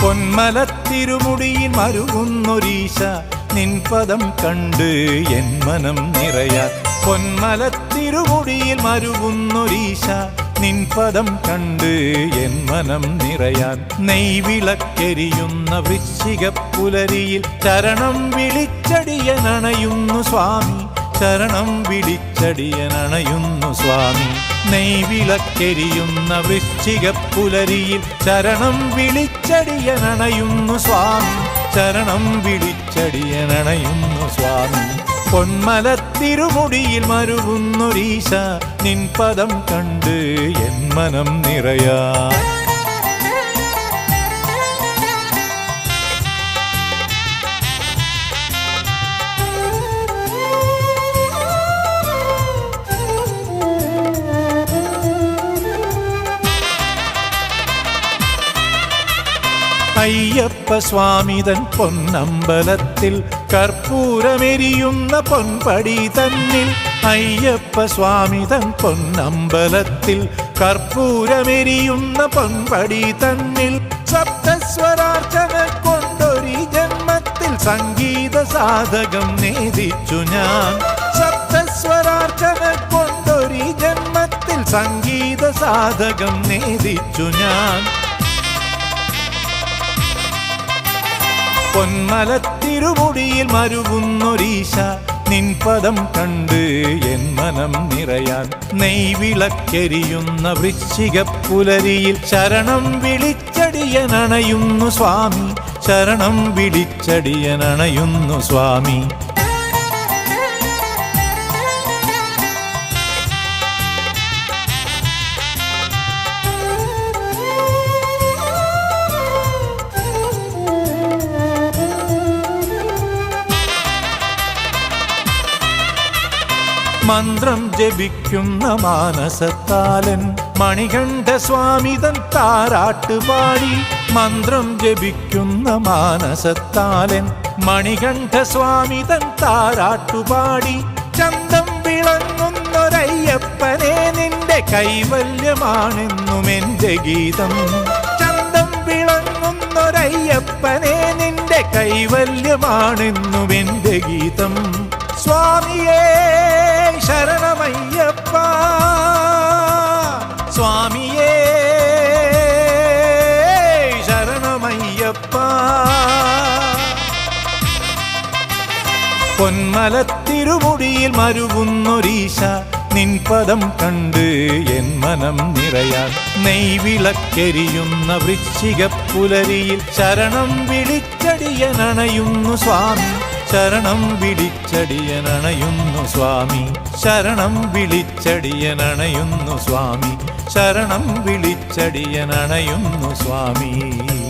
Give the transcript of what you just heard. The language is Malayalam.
പൊന്മലത്തിരുമുടിയിൽ മരുകുന്നൊരീശ നിൻപദം കണ്ട് എൻ മനം നിറയാൻ പൊന്മലത്തിരുമുടിയിൽ മരുകുന്നൊരീശ നിൻപദം കണ്ട് എൻ മനം നിറയാൻ നെയ്വിളക്കെരിയുന്ന വൃശ്ചിക പുലരിയിൽ ചരണം വിളിച്ചടിയനണയുന്നു സ്വാമി. ശരണം വിളിച്ചടിയനണയുന്നു സ്വാമി. നെയ്വിളക്കെരിയുന്ന വൃശ്ചിക പുലരിയിൽ ശരണം വിളിച്ചടിയനണയുന്നു സ്വാമി. ശരണം വിളിച്ചടിയനണയുന്നു സ്വാമി. പൊന്മല തിരുമുടിയിൽ മരുകുന്നൊരീശ നിൻപദം കണ്ട് എൻ മനം നിറയാ. അയ്യപ്പ സ്വാമിതൻ പൊന്നമ്പലത്തിൽ കർപ്പൂരമെരിയുന്ന പൊൻപടി തന്നിൽ അയ്യപ്പ സ്വാമിതൻ പൊന്നമ്പലത്തിൽ കർപ്പൂരമെരിയുന്ന പൊൻപടി തന്നിൽ സപ്തസ്വരാർച്ചന കൊണ്ടൊരു ജന്മത്തിൽ സംഗീത സാധകം നേദിച്ചു ഞാൻ. സപ്തസ്വരാർച്ചന കൊണ്ടൊരു ജന്മത്തിൽ സംഗീത സാധകം നേദിച്ചു ഞാൻ. പൊന്മലത്തിരുമുടിയിൽ മരുകുന്നൊരീശ നിൻപദം കണ്ട് എൻ മനം നിറയാൻ. നെയ്വിളക്കെരിയുന്ന വൃശ്ചിക പുലരിയിൽ ശരണം വിളിച്ചടിയനണയുന്നു സ്വാമി. ശരണം വിളിച്ചടിയനണയുന്നു സ്വാമി. മന്ത്രം ജപിക്കുന്ന മാനസത്താലൻ മണികണ്ഠ സ്വാമിതൻ താരാട്ടുപാടി മന്ത്രം ജപിക്കുന്ന മാനസത്താലൻ മണികണ്ഠ സ്വാമിതൻ താരാട്ടുപാടി ചന്തം വിളങ്ങുന്നൊരയ്യപ്പനെ നിന്റെ കൈവല്യമാണെന്നും എന്റെ ഗീതം. ചന്തം വിളങ്ങുന്നൊരയ്യപ്പനെ നിന്റെ കൈവല്യമാണെന്നും എന്റെ ഗീതം. സ്വാമിയേ സ്വാമിയേ. ശരണമയ്യപ്പ. പൊന്മലത്തിരുമുടിയിൽ മരുവുന്നൊരീശ നിൻപദം കണ്ട് എൻ മനം നിറയാൻ. നെയ്വിളക്കെരിയുന്ന വൃശ്ചിക പുലരിയിൽ ശരണം വിളിച്ചടിയനണയുന്നു സ്വാമി. ശരണം വിളിച്ചടിയനണയുന്നു സ്വാമി. ശരണം വിളിച്ചടിയനണയുന്നു സ്വാമി. ശരണം വിളിച്ചടിയനണയുന്നു സ്വാമി.